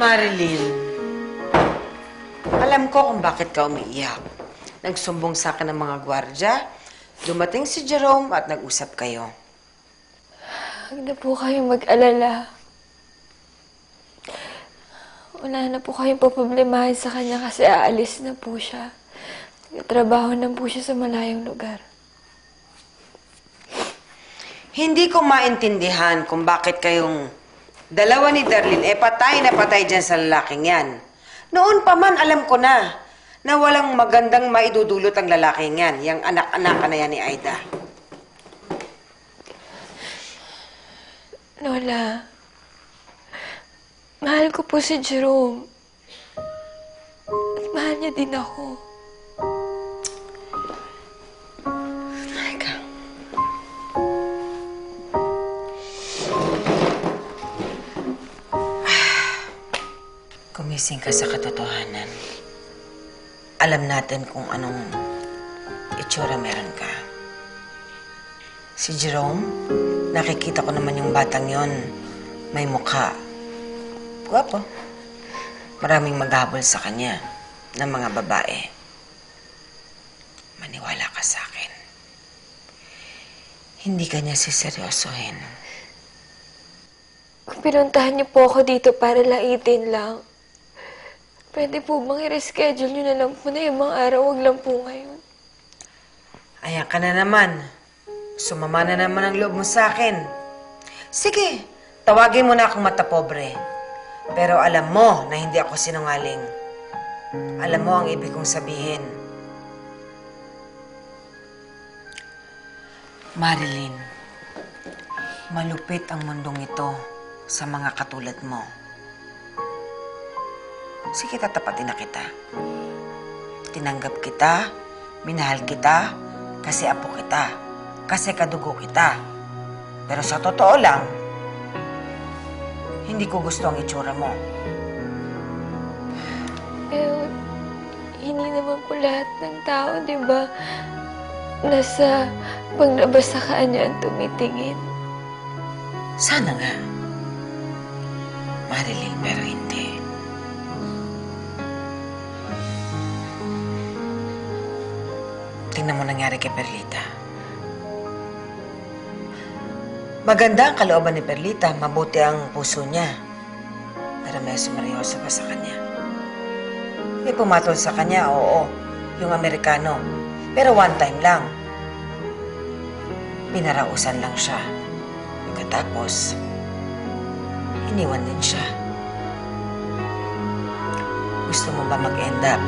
Marilyn, alam ko kung bakit ka umiiyak. Nagsumbong sa akin ng mga gwardya, dumating si Jerome at nag-usap kayo. Huwag na po kayong mag-alala. Wala na po kayong paproblemahin sa kanya kasi aalis na po siya. Trabaho na po siya sa malayong lugar. Hindi ko maintindihan kung bakit kayong dalawa ni Darlene eh patay na patay dyan sa lalaking yan. Noon pa man alam ko na na walang magandang maidudulot ang lalaking yan, yung anak-anak na yan ni Aida. Lola, mahal ko po si Jerome. At mahal niya din ako. Kumising ka sa katotohanan. Alam natin kung anong itsura meron ka. Si Jerome, nakikita ko naman yung batang yon. May mukha. Guwapo. Maraming maghabol sa kanya ng mga babae. Maniwala ka sa akin. Hindi ka niya siseryosohin. Kung pinuntahan niyo po ako dito para laitin lang, pwede po bang i-reschedule niyo na lang po na mga araw, wag lang po ngayon. Ayan ka na naman. Sumama na naman ang loob mo sa akin. Sige, tawagin mo na akong matapobre. Pero alam mo na hindi ako sinungaling. Alam mo ang ibig kong sabihin. Marilyn, malupit ang mundong ito sa mga katulad mo. Sige, tatapatin na kita. Tinanggap kita, minahal kita, kasi apo kita, kasi kadugo kita. Pero sa totoo lang, hindi ko gusto ang itsura mo. Pero, hindi naman po lahat ng tao, di ba, nasa paglabas sa kanya ang tumitingin. Sana nga. Marilyn, pero hindi. Tingnan mo nangyari kay Perlita. Maganda ang kalooban ni Perlita, mabuti ang puso niya. Pero may sumaryoso pa sa kanya. May pumatol sa kanya, oo, yung Amerikano. Pero one time lang. Pinarausan lang siya. Pagkatapos, iniwan din siya. Gusto mo ba mag-end up